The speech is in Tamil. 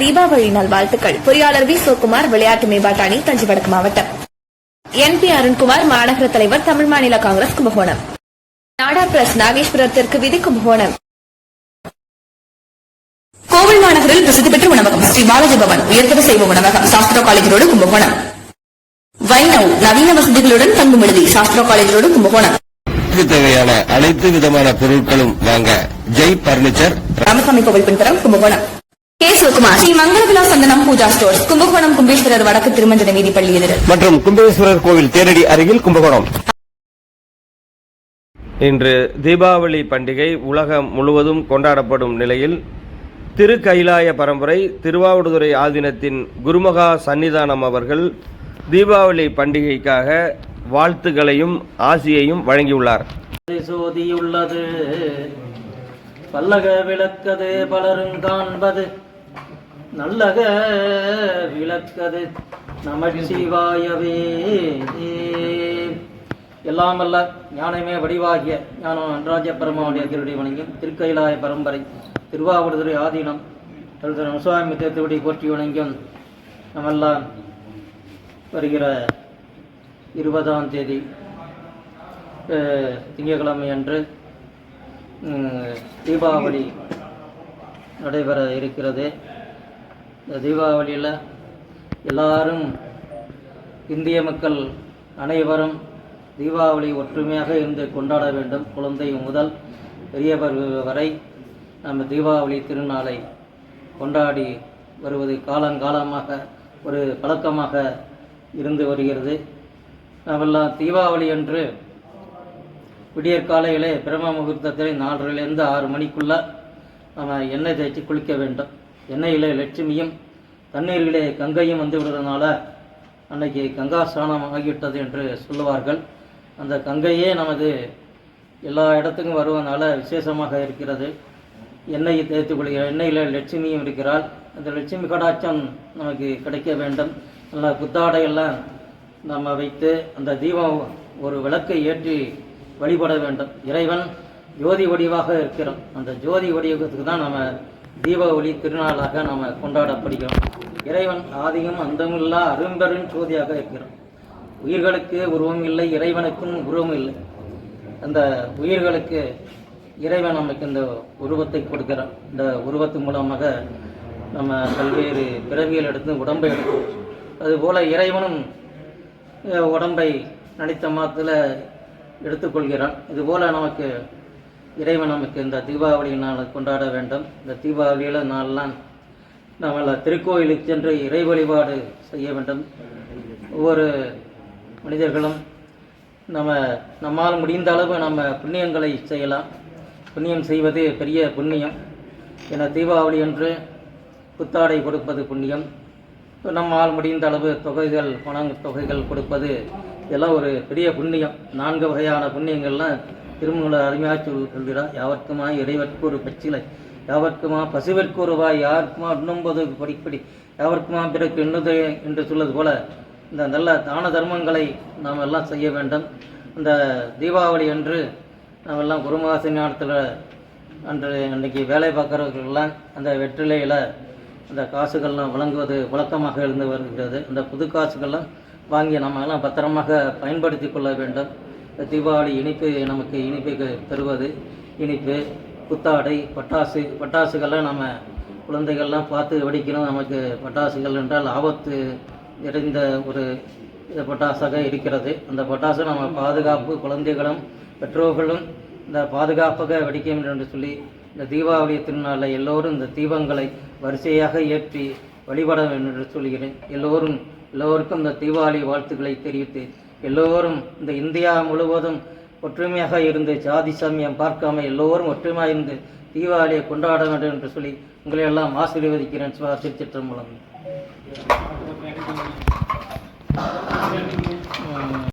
தீபாவளி நல்வாழ்த்துக்கள் பொறியாளர் வி சிவகுமார் விளையாட்டு மேம்பாட்டு அணி தஞ்சை வடக்கு மாவட்டம். என் பி அருண்குமார் மாநகர தலைவர் தமிழ் மாநில காங்கிரஸ் கும்பகோணம். நாடா பிரஸ் நாகேஸ்வரத்திற்கு விதி கும்பகோணம். கோவில் மாநகரில் பிரசித்தி பெற்ற உணவகம் ஸ்ரீ பாலாஜி பவன் உயர்தர செய்வ உணவகம் சாஸ்திரா காலேஜ் ரோடு கும்பகோணம். வைணவ் நவீன வசதிகளுடன் தங்கும் விடுதி சாஸ்திரா காலேஜ் ரோடு கும்பகோணம் தேவையான அனைத்து விதமான பொருட்களும் வாங்க. ஜெய் பர்னிச்சர். ராமசாமி கோவில் பின்புறம் கும்பகோணம். கே சிவகுமார். ஸ்ரீ மங்களவிலா சந்தனம் பூஜா ஸ்டோர்ஸ் கும்பகோணம் கும்பேஸ்வரர் வடக்கு திருமஞ்சன வீதி பள்ளி எதிர். மற்றும் கும்பேஸ்வரர் கோவில் தேரடி அருகில் கும்பகோணம். இன்று தீபாவளி பண்டிகை உலகம் முழுவதும் கொண்டாடப்படும் நிலையில் திருக்கைலாய பரம்பரை திருவாவடுதுறை ஆதீனத்தின் குருமகா சன்னிதானம் அவர்கள் தீபாவளி பண்டிகைக்காக வாழ்த்துக்களையும் ஆசியையும் வழங்கியுள்ளார். சோதியுள்ளது பல்லக விளக்கது பலரும் காண்பது நல்லக விளக்கது நமச்சிவாயவே எல்லாம் அல்ல ஞானமே வடிவாகிய ஞானம் நடராஜ பரமாவுடைய திருடி வணங்கும் திருக்கைலாய பரம்பரை திருவாவடுதுறை ஆதீனம் திரு சுவாமி திருவடி போற்றி வணங்கும் நம்மெல்லாம் வருகிற இருபதாம் தேதி திங்கட்கிழமை அன்று தீபாவளி நடைபெற இருக்கிறது. இந்த தீபாவளியில் எல்லாரும் இந்திய மக்கள் அனைவரும் தீபாவளி ஒற்றுமையாக இருந்து கொண்டாட வேண்டும். குழந்தை முதல் பெரியவர் வரை நம்ம தீபாவளி திருநாளை கொண்டாடி வருவது காலங்காலமாக ஒரு பழக்கமாக இருந்து வருகிறது. நாமெல்லாம் தீபாவளி அன்று விடியற் காலையிலே பிரம்ம முகூர்த்தத்தில் நாலரைலேருந்து ஆறு மணிக்குள்ளே நம்ம எண்ணெய் தேய்ச்சி குளிக்க வேண்டும். எண்ணெயிலே லட்சுமியும் தண்ணீரிலே கங்கையும் வந்து விடுறதுனால அன்னைக்கு கங்கா ஸ்நானம் ஆகிவிட்டது என்று சொல்லுவார்கள். அந்த கங்கையே நமது எல்லா இடத்துக்கும் வருவதனால விசேஷமாக இருக்கிறது. எண்ணெயை தேய்த்து கொள்கிற எண்ணெயில் லட்சுமியும் இருக்கிறாள். அந்த லட்சுமி கடாட்சம் நமக்கு கிடைக்க வேண்டும். நல்லா புத்தாடையெல்லாம் நம்ம வைத்து அந்த தீபம் ஒரு விளக்கை ஏற்றி வழிபட வேண்டும். இறைவன் ஜோதி வடிவாக இருக்கிறோம் அந்த ஜோதி வடிவத்துக்கு தான் நம்ம தீபாவளி திருநாளாக நாம் கொண்டாடப்படுகிறோம். இறைவன் ஆதியும் அந்தமில்லா அரும்பெரும் ஜோதியாக இருக்கிறோம் உயிர்களுக்கு உருவம் இல்லை இறைவனுக்கும் உருவம் இல்லை. அந்த உயிர்களுக்கு இறைவன் நமக்கு இந்த உருவத்தை கொடுக்கிறான். இந்த உருவத்து மூலமாக நம்ம பல்வேறு பிறவிகள் எடுத்து உடம்பை எடுக்கும் அதுபோல் இறைவனும் உடம்பை நடித்த மாதத்தில் எடுத்துக்கொள்கிறான். இதுபோல் நமக்கு இறைவன் நமக்கு இந்த தீபாவளி நாள் கொண்டாட வேண்டும். இந்த தீபாவளியில் நாளெல்லாம் நம்ம திருக்கோயிலுக்கு சென்று இறை வழிபாடு செய்ய வேண்டும். ஒவ்வொரு மனிதர்களும் நம்ம நம்மால் முடிந்த அளவு நம்ம புண்ணியங்களை செய்யலாம். புண்ணியம் செய்வது பெரிய புண்ணியம். என தீபாவளி என்று புத்தாடை கொடுப்பது புண்ணியம். நம்மால் முடிந்த அளவு தொகைகள் பண தொகைகள் கொடுப்பது இதெல்லாம் ஒரு பெரிய புண்ணியம். நான்கு வகையான புண்ணியங்கள்லாம் திருமண அருமையாக சொல்கிறார். யாவர்க்குமா இறைவர்க்கு ஒரு பச்சிலை? யாவர்க்குமா பசுவிற்கு ஒரு வாய்? யாருக்குமா உண்ணும்போது படிப்படி? யாவர்க்குமா பிறகு எண்ணுது என்று சொல்வது போல இந்த நல்ல தான தர்மங்களை நாம் எல்லாம் செய்ய வேண்டும். இந்த தீபாவளி அன்று நாம் எல்லாம் குருமகாசி ஞானத்தில் அன்று அன்றைக்கி வேலை பார்க்குறவர்கள்லாம் அந்த வெற்றிலையில் அந்த காசுகள்லாம் வழங்குவது வழக்கமாக இருந்து வருகிறது. அந்த புது காசுகள்லாம் வாங்கி நம்ம எல்லாம் பத்திரமாக பயன்படுத்தி கொள்ள வேண்டும். தீபாவளி இனிப்பு நமக்கு இனிப்பு தருவது. இனிப்பு புத்தாடை பட்டாசு பட்டாசுகள்லாம் நம்ம குழந்தைகள்லாம் பார்த்து வெடிக்கணும். நமக்கு பட்டாசுகள் என்றால் ஆபத்து நிறைந்த ஒரு பட்டாசாக இருக்கிறது. அந்த பட்டாசு நம்ம பாதுகாப்பு குழந்தைகளும் பெற்றோர்களும் இந்த பாதுகாப்பாக வெடிக்க வேண்டும் என்று சொல்லி இந்த தீபாவளி திருநாளில் எல்லோரும் இந்த தீபங்களை வரிசையாக ஏற்றி வழிபட வேண்டும் என்று சொல்கிறேன். எல்லோரும் எல்லோருக்கும் இந்த தீபாவளி வாழ்த்துக்களை தெரிவித்து எல்லோரும் இந்த இந்தியா முழுவதும் ஒற்றுமையாக இருந்து ஜாதி சமயம் பார்க்காம எல்லோரும் ஒற்றுமையாக இருந்து தீபாவளியை கொண்டாட வேண்டும் என்று சொல்லி உங்களை எல்லாம் ஆசீர்வதிக்கிறேன் சிவா திருச்சிற்றம்பலம்